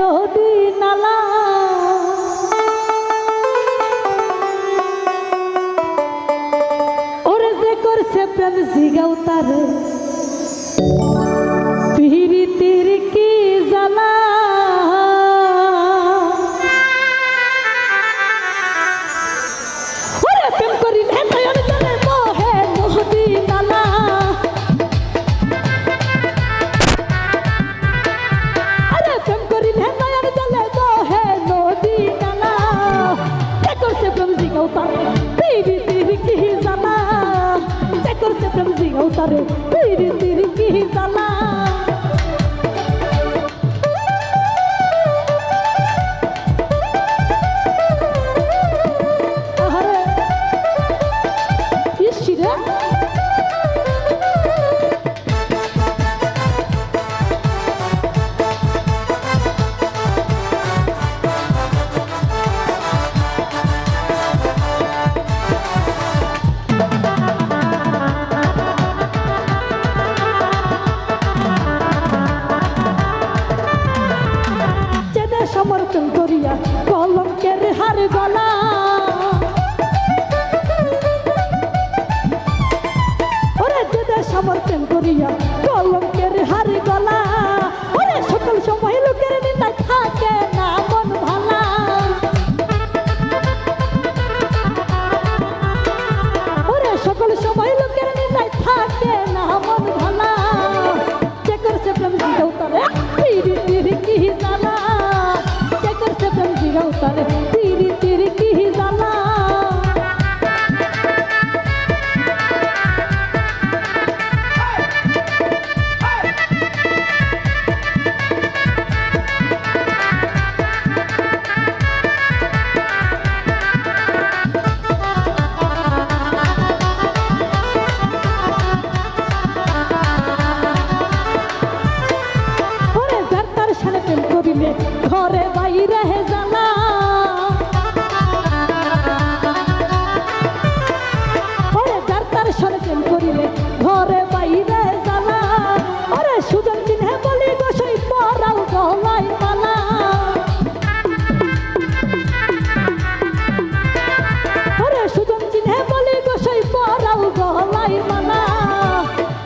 নদী নালা। ওরে যে করছে প্রেম জিগাও তারে। জিগাও তিরি তিরি কি জ্বালা? তিরি ঘরে বাইরে জ্বালা ওরে যার তার সাথে করিলে ঘরে বাইরে জ্বালা ওরে সুজন চিনহে বলি গোসাই পরাও গলাই মালা। ওরে সুজন চিনহে বলি গোসাই পরাও গলাই মালা।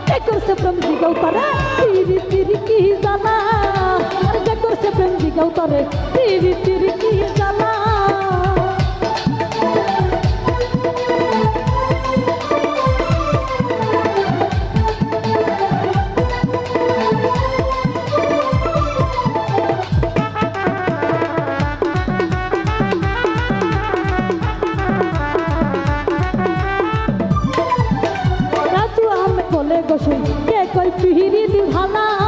কে করছে প্রেম জিগাও তারে তিরি দাও তরে তিরি তিরি কি জ্বালা? বলে গোসই কে কই পিহিরি দিভালা